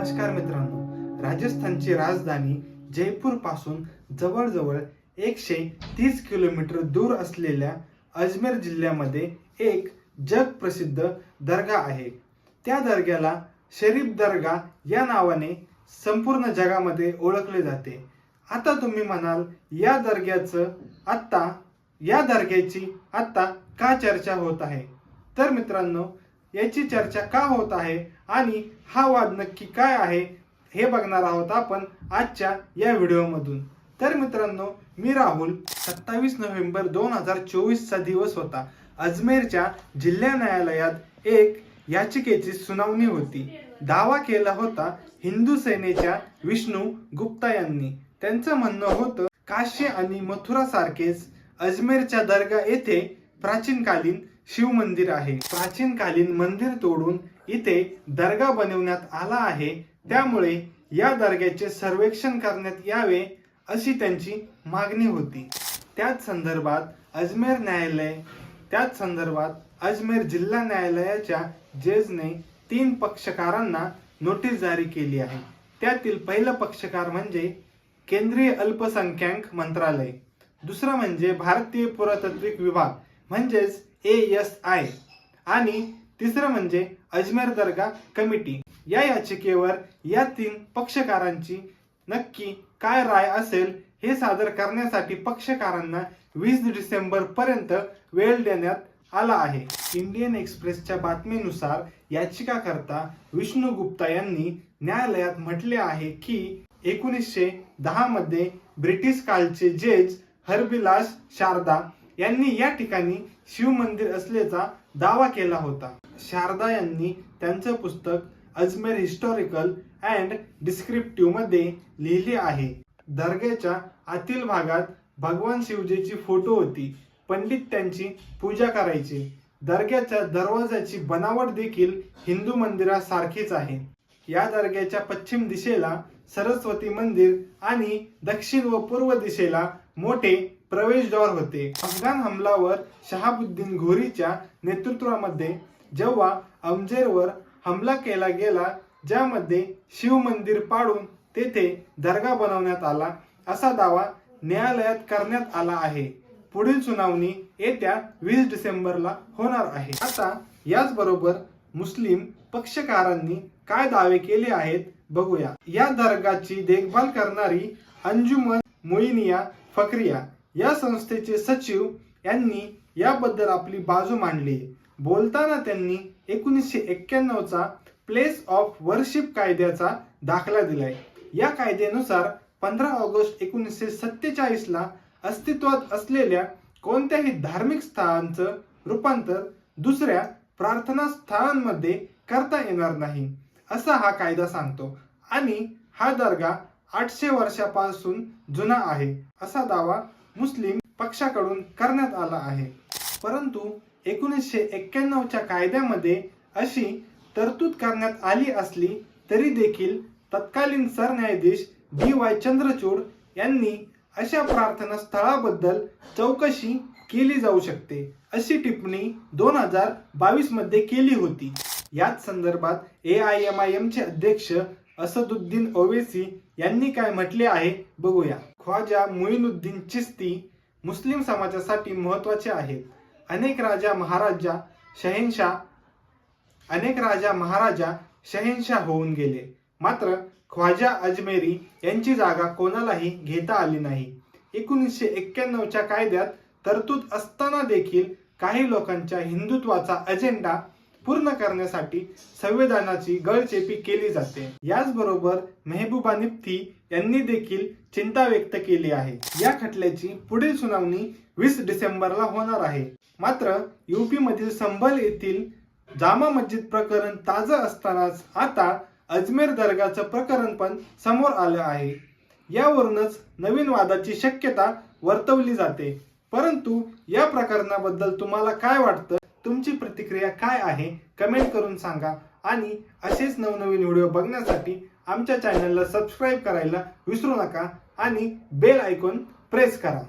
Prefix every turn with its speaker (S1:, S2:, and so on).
S1: नमस्कार मित्रांनो. राजस्थानची राजधानी जयपूरपासून जवळजवळ एकशे तीस किलोमीटर दूर असलेल्या अजमेर जिल्ह्यामध्ये एक जगप्रसिद्ध दर्गा आहे. त्या दर्ग्याला शरीफ दर्गा या नावाने संपूर्ण जगामध्ये ओळखले जाते. आता तुम्ही म्हणाल या दर्ग्याचं आत्ता या दर्ग्याची आत्ता का चर्चा होत आहे? तर मित्रांनो याची चर्चा का होत आहे आणि हा वाद नक्की काय आहे हे बघणार आहोत आपण आजच्या या व्हिडिओमधून. तर मित्रांनो मी राहुल सत्तावीस नोव्हेंबर दोन हजार चोवीसचा दिवस होता. अजमेरच्या जिल्हा न्यायालयात एक याचिकेची सुनावणी होती. दावा केला होता हिंदू सेनेच्या विष्णू गुप्ता यांनी. त्यांचं म्हणणं होतं काशी आणि मथुरा सारखेच अजमेरच्या दर्गा येथे प्राचीन कालीन शिव मंदिर आहे. प्राचीन कालीन मंदिर तोडून इथे दर्गा बनवण्यात आला आहे. त्यामुळे या दर्ग्याचे सर्वेक्षण करण्यात यावे अशी त्यांची मागणी होती. त्याच संदर्भात अजमेर न्यायालय त्याच संदर्भात अजमेर जिल्हा न्यायालयाच्या जजने तीन पक्षकारांना नोटीस जारी केली आहे. त्यातील पहिलं पक्षकार म्हणजे केंद्रीय अल्पसंख्याक मंत्रालय. दुसरं म्हणजे भारतीय पुरातत्विक विभाग. म्हणजेच ए एस आय आणि तिसरं म्हणजे अजमेर दर्गा कमिटी. या याचिकेवर या तीन पक्षकारांची नक्की काय राय असेल हे सादर करण्यासाठी पक्षकारांना वीस डिसेंबर पर्यंत वेळ देण्यात आला आहे. इंडियन एक्सप्रेसच्या बातमीनुसार याचिकाकर्ता विष्णू गुप्ता यांनी न्यायालयात म्हटले आहे की एकोणीसशे दहा मध्ये ब्रिटिश कालचे जज हरबिलास शारदा यांनी या ठिकाणी शिव मंदिर असल्याचा दावा केला होता. शारदा यांनी त्यांचं पुस्तक अजमेर हिस्टॉरिकल अँड डिस्क्रिप्टिव्हमध्ये लिहिले आहे. दर्ग्याच्या आतील भागात भगवान शिवजीची फोटो होती. पंडित त्यांची पूजा करायचे. दर्ग्याच्या दरवाजाची बनावट देखील हिंदू मंदिरासारखीच आहे. या दर्ग्याच्या पश्चिम दिशेला सरस्वती मंदिर आणि दक्षिण व पूर्व दिशेला मोठे प्रवेशद्वार होते. अफगाण हमलावर शहाबुद्दीन घोरीच्या नेतृत्वामध्ये जेव्हा अमजेरवर हमला केला गेला ज्यामध्ये शिव मंदिर पाडून तेथे दर्गा बनवण्यात आला असा दावा न्यायालयात करण्यात आला आहे. पुढील सुनावणी येत्या वीस डिसेंबरला होणार आहे. आता याचबरोबर मुस्लिम पक्षकारांनी काय दावे केले आहेत बघूया. या दर्गाची देखभाल करणारी अंजुमन मोइनिया फक्रिया या संस्थेचे सचिव यांनी याबद्दल आपली बाजू मांडली. बोलताना त्यांनी एकोणीसशे एक्क्याण्णवचा प्लेस ऑफ वर्शिप कायद्याचा दाखला दिलाय. या कायद्यानुसार पंधरा ऑगस्ट एकोणीसशे सत्तेचाळीसला अस्तित्वात असलेल्या कोणत्याही धार्मिक स्थळांचं रूपांतर दुसऱ्या प्रार्थना स्थळांमध्ये करता येणार नाही असा हा कायदा सांगतो. आणि हा दर्गा आठशे वर्षापासून जुना आहे असा दावा मुस्लिम पक्षाकडून करण्यात आला आहे. परंतु एकोणीसशे एक्क्याण्णवच्या कायद्यामध्ये अशी तरतूद करण्यात आली असली तरी देखील तत्कालीन सरन्यायाधीश डी वाय चंद्रचूड यांनी अशा प्रार्थना स्थळाबद्दल चौकशी केली जाऊ शकते अशी टिप्पणी दोन हजार बावीसमध्ये केली होती. याच संदर्भात ए आय एम आय एमचे अध्यक्ष असदुद्दीन ओवेसी यांनी काय म्हटले आहे बघूया. ख्वाजा मुईनुद्दीन चिस्ती मुस्लिम समाजासाठी महत्त्वाचे आहेत. अनेक राजा महाराजा शहेनशाह अनेक राजा महाराजा शहेनशाह होऊन गेले. मात्र ख्वाजा अजमेरी यांची जागा कोणालाही घेता आली नाही. एकोणीसशे एक्क्याण्णवच्या कायद्यात तरतूद असताना देखील काही लोकांच्या हिंदुत्वाचा अजेंडा पूर्ण करण्यासाठी संविधानाची गळचेपी केली जाते. याचबरोबर मेहबूबा निफ्ती यांनी देखील चिंता व्यक्त केली आहे. या खटल्याची पुढील सुनावणी वीस डिसेंबरला होणार आहे. मात्र युपी मधील संभल येथील जामा मस्जिद प्रकरण ताजं असतानाच आता अजमेर दर्गाचं प्रकरण पण समोर आलं आहे. यावरूनच नवीन वादाची शक्यता वर्तवली जाते. परंतु या प्रकरणाबद्दल तुम्हाला काय वाटतं? तुमची प्रतिक्रिया काय आहे कमेंट करून सांगा. आणि असेच नवनवीन व्हिडिओ बघण्यासाठी आमच्या चॅनलला सबस्क्राईब करायला विसरू नका आणि बेल आयकॉन प्रेस करा.